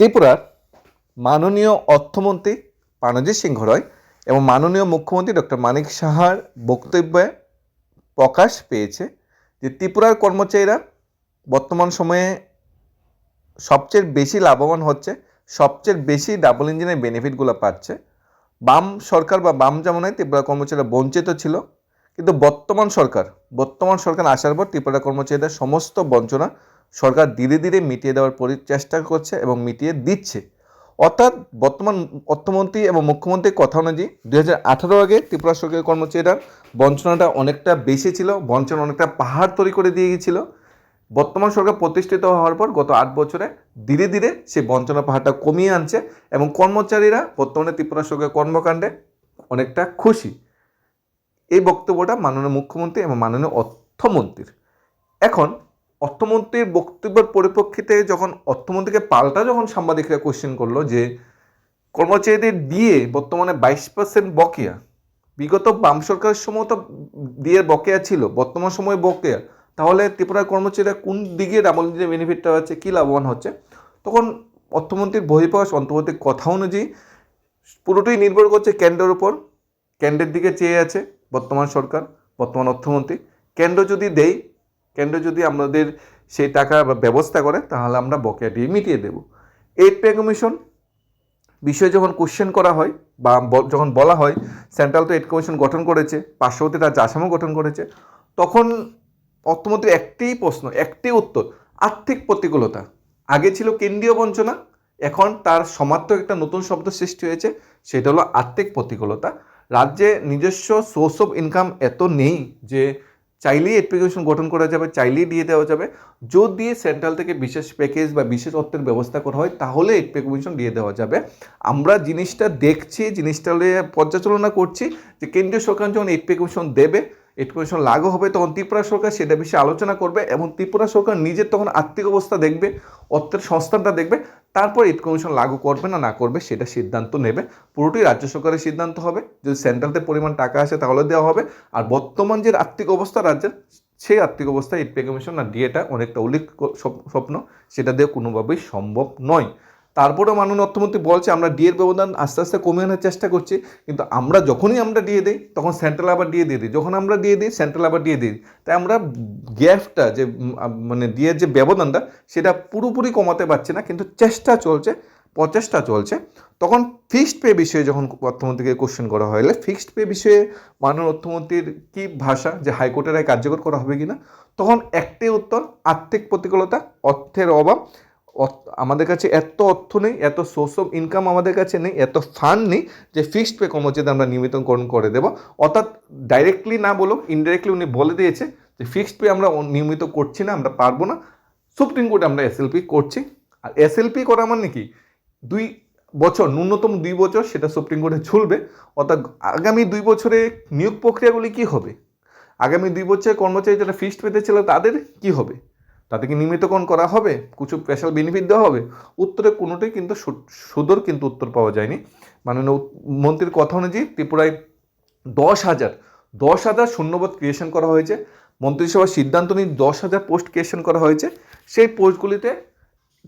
ত্রিপুরার মাননীয় অর্থমন্ত্রী পানজিৎ সিংহ রয় এবং মাননীয় মুখ্যমন্ত্রী ডক্টর মানিক সাহার বক্তব্যে প্রকাশ পেয়েছে যে ত্রিপুরার কর্মচারীরা বর্তমান সময়ে সবচেয়ে বেশি লাভবান হচ্ছে, সবচেয়ে বেশি ডাবল ইঞ্জিনের বেনিফিটগুলো পাচ্ছে। বাম সরকার বা বাম জামানায় ত্রিপুরা কর্মচারীরা বঞ্চিত ছিল, কিন্তু বর্তমান সরকার বর্তমান সরকার আসার পর ত্রিপুরা কর্মচারীদের সমস্ত বঞ্চনা সরকার ধীরে ধীরে মিটিয়ে দেওয়ার পরি- চেষ্টা করছে এবং মিটিয়ে দিচ্ছে। অর্থাৎ বর্তমান অর্থমন্ত্রী এবং মুখ্যমন্ত্রীর কথা অনুযায়ী দুই হাজার আগে ত্রিপুরা সরকারি কর্মচারীরা বঞ্চনাটা অনেকটা বেশি ছিল, বঞ্চনা অনেকটা পাহাড় তৈরি করে দিয়ে গিয়েছিল। বর্তমান সরকার প্রতিষ্ঠিত হওয়ার পর গত আট বছরে ধীরে ধীরে সেই বঞ্চনা পাহাড়টা কমিয়ে আনছে এবং কর্মচারীরা বর্তমানে ত্রিপুরা সরকারের কর্মকাণ্ডে অনেকটা খুশি। এই বক্তব্যটা মাননীয় মুখ্যমন্ত্রী এবং মাননীয় অর্থমন্ত্রীর। এখন অর্থমন্ত্রীর বক্তব্যের পরিপ্রেক্ষিতে যখন অর্থমন্ত্রীকে পাল্টা যখন সাংবাদিকরা কোশ্চেন করল যে কর্মচারীদের দিয়ে বর্তমানে বাইশ পার্সেন্ট বকেয়া, বিগত বাম সরকারের সময় তো দিয়ে বকেয়া ছিল, বর্তমান সময়ে বকেয়া, তাহলে ত্রিপুরার কর্মচারীরা কোন দিকে ইঞ্জিনের বেনিফিটটা হচ্ছে, কী লাভবান হচ্ছে? তখন অর্থমন্ত্রীর বহিঃপ্রকাশ অন্তর্বর্তীর কথা অনুযায়ী পুরোটাই নির্ভর করছে কেন্দ্রের উপর, কেন্দ্রের দিকে চেয়ে আছে বর্তমান সরকার, বর্তমান অর্থমন্ত্রী। কেন্দ্র যদি দেয় কেন্দ্র যদি আমাদের সেই টাকা ব্যবস্থা করে, তাহলে আমরা বকেয়াটি মিটিয়ে দেব। এইট পে কমিশন বিষয়ে যখন কোশ্চেন করা হয় বা যখন বলা হয় সেন্ট্রাল তো এইট কমিশন গঠন করেছে, পার্শ্ববর্তী রাজ্য আসামও গঠন করেছে, তখন অর্থমন্ত্রী একটি প্রশ্ন, একটি উত্তর, আর্থিক প্রতিকূলতা। আগে ছিল কেন্দ্রীয় বঞ্চনা, এখন তার সমার্থক একটা নতুন শব্দ সৃষ্টি হয়েছে, সেটা হলো আর্থিক প্রতিকূলতা। রাজ্যে নিজস্ব সোর্স অফ ইনকাম এত নেই যে চাইলেই অ্যাপ্লিকেশন গঠন করা যাবে, চাইলেই দিয়ে দেওয়া যাবে। যদি সেন্ট্রাল থেকে বিশেষ প্যাকেজ বা বিশেষ অর্থের ব্যবস্থা করা হয়, তাহলে অ্যাপ্লিকেশন দিয়ে দেওয়া যাবে। আমরা জিনিসটা দেখছি, জিনিসটা পর্যালোচনা করছি যে কেন্দ্রীয় সরকার যখন অ্যাপ্লিকেশন দেবে অ্যাপ্লিকেশন লাগু হবে, তখন ত্রিপুরা সরকার সেটা বিষয়ে আলোচনা করবে এবং ত্রিপুরা সরকার নিজের তখন আর্থিক অবস্থা দেখবে, অর্থের সংস্থানটা দেখবে। তারপর এইট কমিশন লাগু করবে না না করবে, সেটা সিদ্ধান্ত নেবে। পুরোটাই রাজ্য সরকারের সিদ্ধান্ত হবে। যদি সেন্ট্রালতে পরিমাণ টাকা আসে তাহলে দেওয়া হবে। আর বর্তমান যে আর্থিক অবস্থা রাজ্যের, সেই আর্থিক অবস্থায় ইট পে কমিশন আর ডিএটা অনেকটা উল্লেখ স্বপ্ন। সেটা দিয়ে কোনোভাবেই সম্ভব নয়। তারপরেও মাননীয় অর্থমন্ত্রী বলছে, আমরা ডিএর ব্যবধান আস্তে আস্তে কমিয়ে আনার চেষ্টা করছি, কিন্তু আমরা যখনই আমরা দিয়ে দিই, তখন সেন্ট্রাল আবার দিয়ে দিয়ে দিই। যখন আমরা দিয়ে দিই সেন্ট্রাল আবার দিয়ে দিই। তাই আমরা গ্যাপটা যে মানে ডিএর যে ব্যবধানটা, সেটা পুরোপুরি কমাতে পারছি না, কিন্তু চেষ্টা চলছে, প্রচেষ্টা চলছে। তখন ফিক্সড পে বিষয়ে যখন অর্থমন্ত্রীকে কোশ্চেন করা হলে ফিক্সড পে বিষয়ে মাননীয় অর্থমন্ত্রীর কি ভাষা, যে হাইকোর্টের রায় কার্যকর করা হবে কিনা? তখন একটি উত্তর, আর্থিক প্রতিকূলতা, অর্থের অভাব আমাদের কাছে এত অর্থ নেই, এত সোর্স অফ ইনকাম আমাদের কাছে নেই, এত ফান্ড নেই যে ফিক্সড পে কর্মচারীদের আমরা নিয়মিতকরণ করে দেবো। অর্থাৎ ডাইরেক্টলি না বলুক ইনডাইরেক্টলি উনি বলে দিয়েছে যে ফিক্সড পে আমরা নিয়মিত করছি না, আমরা পারব না। সুপ্রিম কোর্টে আমরা এসএলপি করছি। আর এসএলপি করা মানে কি? দুই বছর, ন্যূনতম দুই বছর সেটা সুপ্রিম কোর্টে ঝুলবে। অর্থাৎ আগামী দুই বছরে নিয়োগ প্রক্রিয়াগুলি কি হবে? আগামী দুই বছরে কর্মচারী যারা ফিক্সড পেতে ছিল তাদের কি হবে? তাদেরকে নিয়মিতকরণ করা হবে, কিছু স্পেশাল বেনিফিট দেওয়া হবে। উত্তরে কোনোটাই কিন্তু সুদূর কিন্তু উত্তর পাওয়া যায়নি। মাননীয় মন্ত্রীর কথা অনুযায়ী ত্রিপুরায় দশ হাজার দশ হাজার শূন্যপদ ক্রিয়েশন করা হয়েছে। মন্ত্রিসভার সিদ্ধান্ত নিয়ে দশ হাজার পোস্ট ক্রিয়েশন করা হয়েছে। সেই পোস্টগুলিতে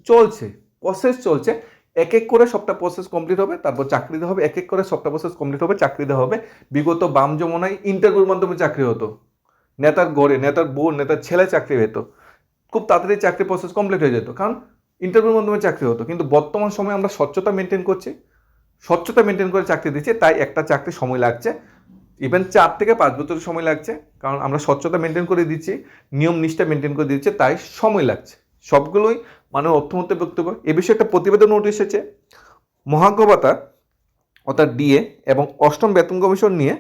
চলছে প্রসেস চলছে। এক এক করে সবটা প্রসেস কমপ্লিট হবে, তারপর চাকরি দেওয়া হবে এক এক করে সবটা প্রসেস কমপ্লিট হবে, চাকরি দেওয়া হবে। বিগত বাম যমুনায় ইন্টারভিউর মাধ্যমে চাকরি হতো। নেতার গড়ে নেতার বোন নেতার ছেলে চাকরি পেতো। খুব তাড়াতাড়ি চাকরি প্রসেস কমপ্লিট হয়ে যেত। কারণ ইন্টারভিউর মাধ্যমে চাকরি হতো। কিন্তু বর্তমান সময়ে আমরা স্বচ্ছতা মেনটেন করছি। স্বচ্ছতা মেনটেন করে চাকরি দিচ্ছি, তাই একটা চাকরি সময় লাগছে। ইভেন চার থেকে পাঁচ বছর সময় লাগছে। কারণ আমরা স্বচ্ছতা মেনটেন করে দিচ্ছি, নিয়ম নিষ্ঠা মেনটেন করে দিচ্ছি, তাই সময় লাগছে। সবগুলোই মানে অর্থমন্ত্রীর বক্তব্য। এ বিষয়ে একটা প্রতিবেদন উঠে এসেছে। মহাজ্ঞভাতা অর্থাৎ ডিএ এবং অষ্টম বেতন কমিশন নিয়ে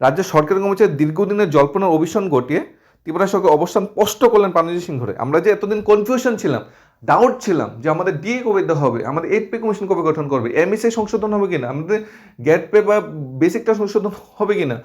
রাজ্য সরকারি কর্মচারী দীর্ঘদিনের জল্পনার অভিশন ঘটিয়ে ত্রিপুরা সরকার অবস্থান স্পষ্ট করলেন পানজি সিংহ রায়। আমরা যে এতদিন কনফিউশন ছিলাম ডাউট ছিলাম যে আমাদের ডিএ কবে দেওয়া হবে, আমাদের এইট পে কমিশন কবে গঠন করবে এমএসএ সংশোধন হবে কিনা, আমাদের গ্যাট পে বা বেসিকটা সংশোধন হবে কিনা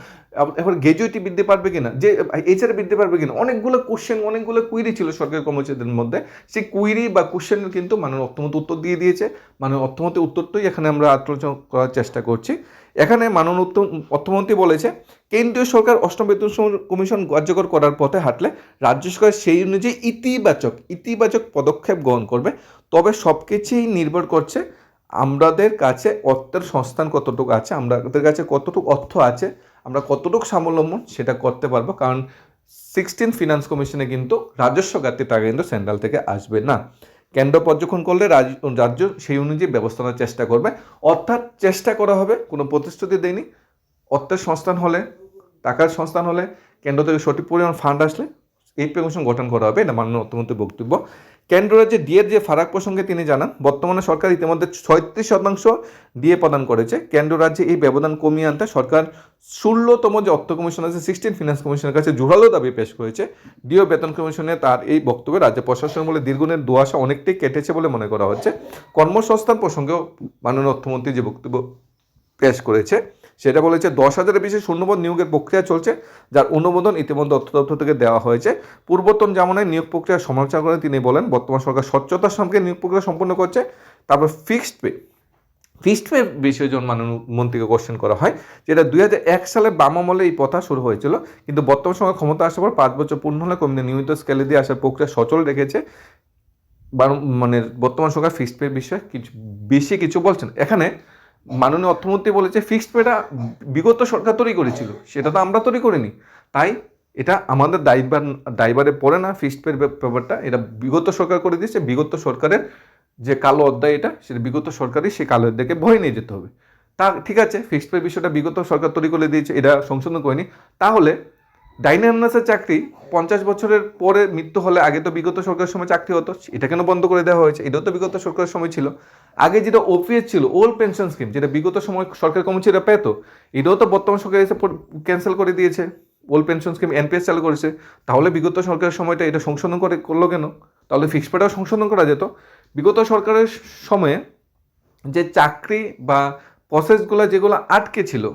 এবার গ্র্যাজুয়েটি বৃদ্ধি পারবে কিনা, যে এইচআর বৃদ্ধি পারবে কিনা, অনেকগুলো কোশ্চেন অনেকগুলো কুইরি ছিল সরকারি কর্মচারীদের মধ্যে সেই কুইরি বা কোশ্চেনের কিন্তু মাননীয় অর্থমন্ত্রী উত্তর দিয়ে দিয়েছে মাননীয় অর্থমন্ত্রী উত্তরটাই এখানে আমরা আলোচনা করার চেষ্টা করছি এখানে মাননীয় অর্থমন্ত্রী বলেছে, কেন্দ্রীয় সরকার অষ্টম বেতন কমিশন কার্যকর করার পথে হাঁটলে রাজ্য সরকার সেই অনুযায়ী ইতিবাচক ইতিবাচক পদক্ষেপ গ্রহণ করবে। তবে সব কিছুই নির্ভর করছে আমাদের কাছে অর্থের সংস্থান কতটুকু আছে আমাদের কাছে কতটুকু অর্থ আছে, আমরা কতটুকু স্বাবলম্বন সেটা করতে পারব। কারণ সিক্সটিন ফিনান্স কমিশনে কিন্তু রাজস্ব ঘাটতি টাকা কিন্তু সেন্ট্রাল থেকে আসবে না। কেন্দ্র পর্যবেক্ষণ করলে রাজ- রাজ্য সেই অনুযায়ী ব্যবস্থা নেওয়ার চেষ্টা করবে। অর্থাৎ চেষ্টা করা হবে, কোনো প্রতিশ্রুতি দেয়নি। অর্থের সংস্থান হলে, টাকার সংস্থান হলে, কেন্দ্র থেকে সঠিক পরিমাণ ফান্ড আসলে এই কমিশন গঠন করা হবে। এটা মাননীয় অর্থমন্ত্রীর বক্তব্য। কেন্দ্র রাজ্যে ডিএর যে ফারাক প্রসঙ্গে তিনি জানান, বর্তমানে সরকার ইতিমধ্যে ছয়ত্রিশ শতাংশ ডিএ প্রদান করেছে। কেন্দ্র রাজ্যে এই ব্যবধান কমিয়ে আনতে সরকার ষোলোতম যে অর্থ কমিশন আছে সিক্সটিন ফিনান্স কমিশনের কাছে জোরালো দাবি পেশ করেছে। ডিও বেতন কমিশনে তার এই বক্তব্যে রাজ্য প্রশাসন বলে দীর্ঘদিনের দুয়াশা অনেকটাই কেটেছে বলে মনে করা হচ্ছে। কর্মসংস্থান প্রসঙ্গেও মাননীয় অর্থমন্ত্রী যে বক্তব্য পেশ করেছে সেটা বলেছে, দশ হাজারের বেশি শূন্যপদ নিয়োগের প্রক্রিয়া চলছে, যার অনুমোদন ইতিমধ্যে অর্থ দপ্তর থেকে দেওয়া হয়েছে। পূর্বতন জামানায় নিয়োগ প্রক্রিয়ার সমালোচনা করে তিনি বলেন, বর্তমান সরকার স্বচ্ছতার সঙ্গে নিয়োগ প্রক্রিয়া সম্পন্ন করছে, তারপর ফিক্সড পে ফিক্সড পে বিষয়ে মাননীয় মন্ত্রীকে কোশ্চেন করা হয়, যেটা দুই হাজার এক সালে বাম আমলে এই প্রথা শুরু হয়েছিল, কিন্তু বর্তমান সময় ক্ষমতা আসার পর পাঁচ বছর পূর্ণ হলে কমিটি নিয়মিত স্কেলে দিয়ে আসার প্রক্রিয়া সচল রেখেছে। মানে বর্তমান সরকার ফিক্সড পে বিষয়ে কিছু, বেশি কিছু বলছেন। এখানে মাননীয় অর্থমন্ত্রী বলেছে ফিক্সড পেটা বিগত সরকার তৈরি করেছিল, সেটা তো আমরা তৈরি করিনি। তাই এটা আমাদের দায়িত্বার দায়িবারে পড়ে না ফিক্সড পের ব্যাপারটা। এটা বিগত সরকার করে দিয়েছে, বিগত সরকারের যে কালো অধ্যায় এটা, সেটা বিগত সরকারই সেই কালো অধ্যায়কে ভয় নিয়ে যেতে হবে। তা ঠিক আছে ফিক্সড পে বিষয়টা বিগত সরকার তৈরি করে দিয়েছে, এটা সংশোধন করেনি। তাহলে ডাইনামাসের চাকরি পঞ্চাশ বছরের পরে মৃত্যু হলে আগে তো বিগত সরকারের সময় চাকরি হতো, এটা কেন বন্ধ করে দেওয়া হয়েছে? এটাও তো বিগত সরকারের সময় ছিল। আগে যেটা ওপিএস ছিল ওল্ড পেনশন স্কিম যেটা বিগত সময় সরকার কর্মচারীরা পেত, এটাও তো বর্তমান সরকার এসে ক্যান্সেল করে দিয়েছে। ওল্ড পেনশন স্কিম এনপিএস চালু করেছে। তাহলে বিগত সরকারের সময়টা এটা সংশোধন করে করল কেন? তাহলে ফিক্সড পেটাও সংশোধন করা যেত। বিগত সরকারের সময়ে যে চাকরি বা প্রসেসগুলো যেগুলো আটকে ছিল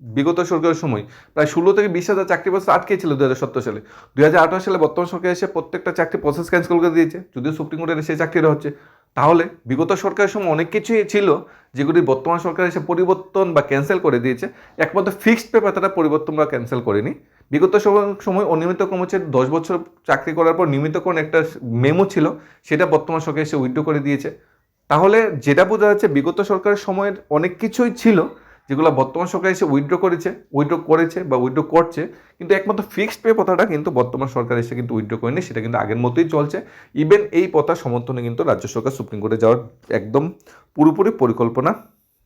বিগত সরকারের সময় প্রায় ষোলো থেকে বিশ হাজার চাকরি প্রসেস আটকে ছিল দু হাজার সত্তর সালে। দু হাজার আঠারো সালে বর্তমান সরকার এসে প্রত্যেকটা চাকরি প্রসেস ক্যান্সেল করে দিয়েছে। যদিও সুপ্রিম কোর্টের সেই চাকরিটা হচ্ছে। তাহলে বিগত সরকারের সময় অনেক কিছুই ছিল যেগুলি বর্তমান সরকার এসে পরিবর্তন বা ক্যান্সেল করে দিয়েছে। একমাত্র ফিক্সড পেপার তারা পরিবর্তন বা ক্যান্সেল করেনি। বিগত সম- সময় অনিয়মিত কর্মচারী দশ বছর চাকরি করার পর নিয়মিতকরণ একটা মেমো ছিল, সেটা বর্তমান সরকার এসে উইথড্র করে দিয়েছে। তাহলে যেটা বোঝা যাচ্ছে বিগত সরকারের সময়ের অনেক কিছুই ছিল যেগুলো বর্তমান সরকার এসে উইথড্র করেছে উইথড্র করেছে বা উইথড্র করছে, কিন্তু একমাত্র ফিক্সড পে প্রথাটা কিন্তু বর্তমান সরকার এসে কিন্তু উইথড্র করেনি, সেটা কিন্তু আগের মতোই চলছে। ইভেন এই পথার সমর্থনে কিন্তু রাজ্য সরকার সুপ্রিম কোর্টে যাওয়ার একদম পুরোপুরি পরিকল্পনা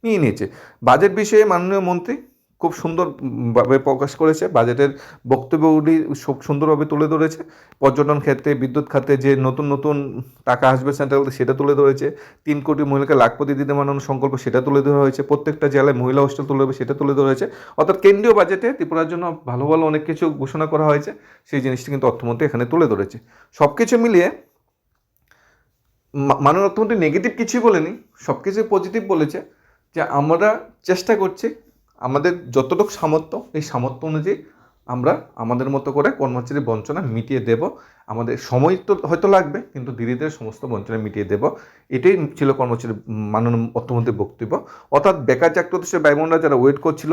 নিয়ে নিয়েছে। বাজেট বিষয়ে মাননীয় মন্ত্রী? খুব সুন্দরভাবে প্রকাশ করেছে। বাজেটের বক্তব্যগুলি খুব সুন্দরভাবে তুলে ধরেছে। পর্যটন ক্ষেত্রে, বিদ্যুৎ খাতে যে নতুন নতুন টাকা আসবে সেন্ট্রাল, সেটা তুলে ধরেছে। তিন কোটি মহিলাকে লাখপতি দিতে বানানোর সংকল্প সেটা তুলে ধরা হয়েছে। প্রত্যেকটা জেলায় মহিলা হোস্টেল তুলে হবে সেটা তুলে ধরা হয়েছে। অর্থাৎ কেন্দ্রীয় বাজেটে ত্রিপুরার জন্য ভালো ভালো অনেক কিছু ঘোষণা করা হয়েছে। সেই জিনিসটি কিন্তু অর্থমন্ত্রী এখানে তুলে ধরেছে। সব কিছু মিলিয়ে মাননীয় অর্থমন্ত্রী নেগেটিভ কিছুই বলেনি। সব কিছু পজিটিভ বলেছে যে আমরা চেষ্টা করছি আমাদের যতটুকু সামর্থ্য, এই সামর্থ্য অনুযায়ী আমরা আমাদের মতো করে কর্মচারী বঞ্চনা মিটিয়ে দেব। আমাদের সময় তো হয়তো লাগবে, কিন্তু ধীরে ধীরে সমস্ত বঞ্চনা মিটিয়ে দেব। এটাই ছিল কর্মচারী মাননীয় অর্থমন্ত্রীর বক্তব্য। অর্থাৎ বেকার চাকরি হচ্ছে ব্যয়বনরা যারা ওয়েট করছিল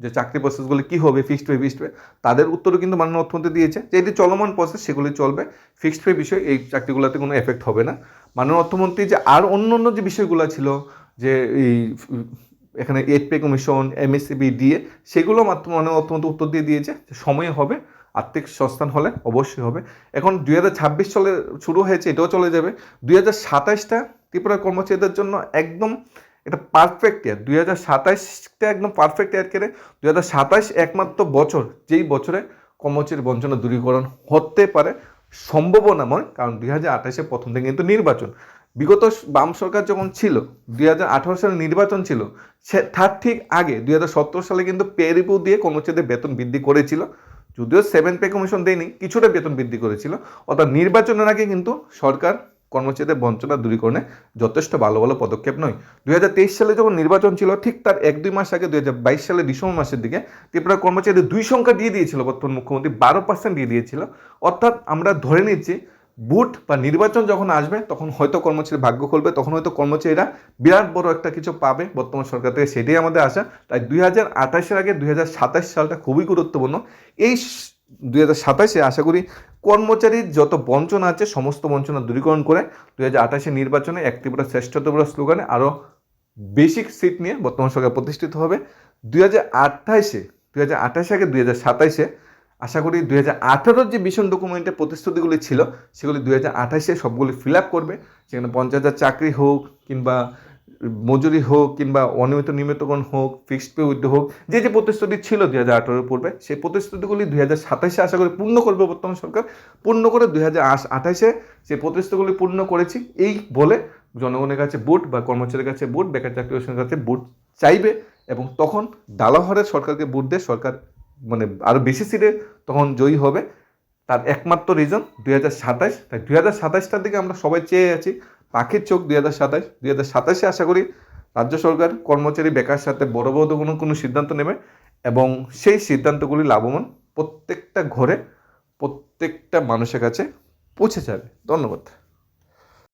যে চাকরি প্রসেসগুলি কী হবে ফিক্সড পে ফিক্সড পে তাদের উত্তরও কিন্তু মাননীয় অর্থমন্ত্রী দিয়েছে যে এটি চলমান প্রসেস সেগুলি চলবে। ফিক্সড পে বিষয়ে এই চাকরিগুলোতে কোনো এফেক্ট হবে না। মাননীয় অর্থমন্ত্রী যে আর অন্য অন্য যে বিষয়গুলো ছিল, যে এই এখানে এইট পে কমিশন এমএসসিবি দিয়ে সেগুলো মাত্র মাননীয় অর্থমন্ত্রী উত্তর দিয়ে দিয়েছে সময় হবে, আর্থিক সংস্থান হলে অবশ্যই হবে। এখন দুই হাজার ছাব্বিশ সালে শুরু হয়েছে, এটাও চলে যাবে। দুই হাজার সাতাশটা ত্রিপুরা কর্মচারীদের জন্য একদম এটা পারফেক্ট ইয়ার দুই হাজার সাতাশটা একদম পারফেক্ট ইয়ার কেড়ে দুই হাজার সাতাশ একমাত্র বছর, যেই বছরে কর্মচারী বঞ্চনা দূরীকরণ হতে পারে সম্ভাবনাময় কারণ দুই হাজার আঠাশে প্রথম থেকে কিন্তু নির্বাচন। বিগত বাম সরকার যখন ছিল, দুই হাজার আঠারো সালে নির্বাচন ছিল, সে তার ঠিক আগে, দুই হাজার সতেরো সালে কিন্তু পে রিভিউ দিয়ে কর্মচারীদের বেতন বৃদ্ধি করেছিল। যদিও সেভেন পে কমিশন দেয়নি, কিছুটা বেতন বৃদ্ধি করেছিল। অর্থাৎ নির্বাচনের আগে কিন্তু সরকার কর্মচারীদের বঞ্চনা দূরীকরণে যথেষ্ট ভালো ভালো পদক্ষেপ নয়। দুই সালে যখন নির্বাচন ছিল, ঠিক তার এক দুই মাস আগে, দুই হাজার বাইশ সালে ডিসেম্বর মাসের দিকে ত্রিপুরা কর্মচারীদের দুই সংখ্যা দিয়ে দিয়েছিল। বর্তমান মুখ্যমন্ত্রী বারো পার্সেন্ট দিয়ে দিয়েছিল। অর্থাৎ আমরা ধরে নিচ্ছি বুট বা নির্বাচন যখন আসবে, তখন হয়তো কর্মচারী ভাগ্য খুলবে, তখন হয়তো কর্মচারীরা বিরাট বড় একটা কিছু পাবে বর্তমান সরকার থেকে, সেটাই আমাদের আশা। তাই দুই হাজার আঠাশের আগে দুই হাজার সাতাশ সালটা খুবই গুরুত্বপূর্ণ। এই দুই হাজার সাতাশে আশা করি কর্মচারীর যত বঞ্চনা আছে, সমস্ত বঞ্চনা দূরীকরণ করে দুই হাজার আঠাশে নির্বাচনে এক ত্রিপুরা শ্রেষ্ঠ ত্রিপুরা স্লোগানে আরও বেসিক সিট নিয়ে বর্তমান সরকার প্রতিষ্ঠিত হবে। দুই হাজার আঠাইশে দুই হাজার আঠাশে আগে, দুই হাজার সাতাইশে আশা করি দুই হাজার আঠারোর যে মিশন ডকুমেন্টের প্রতিশ্রুতিগুলি ছিল, সেগুলি দুই হাজার আঠাশে সবগুলি ফিল আপ করবে। সেখানে পঞ্চাশ হাজার চাকরি হোক কিংবা মজুরি হোক কিংবা অনিয়মিত নিয়মিতকরণ হোক ফিক্সড পে উইথ হোক, যে যে প্রতিশ্রুতি ছিল দুই হাজার আঠারোর পূর্বে, সেই প্রতিশ্রুতিগুলি দুই হাজার সাতাশে আশা করি পূর্ণ করবে বর্তমান সরকার। পূর্ণ করে দুই হাজার আঠাশে সেই প্রতিশ্রুতিগুলি পূর্ণ করেছি, এই বলে জনগণের কাছে ভোট বা কর্মচারীর কাছে ভোট, বেকার চাকরি কাছে ভোট চাইবে এবং তখন ডালাহরের সরকারকে ভোট দিয়ে সরকার মানে আরও বেশি সিটে তখন জয়ী হবে। তার একমাত্র রিজন দুই হাজার সাতাশ। তাই দুই হাজার সাতাশটার দিকে আমরা সবাই চেয়ে আছি, পাখির চোখ দুই হাজার সাতাশ। দুই হাজার সাতাশে আশা করি রাজ্য সরকার কর্মচারী বেকার সাথে বড় বড় কোনো কোনো সিদ্ধান্ত নেবে এবং সেই সিদ্ধান্তগুলি লাভবান প্রত্যেকটা ঘরে প্রত্যেকটা মানুষের কাছে পৌঁছে যাবে। ধন্যবাদ।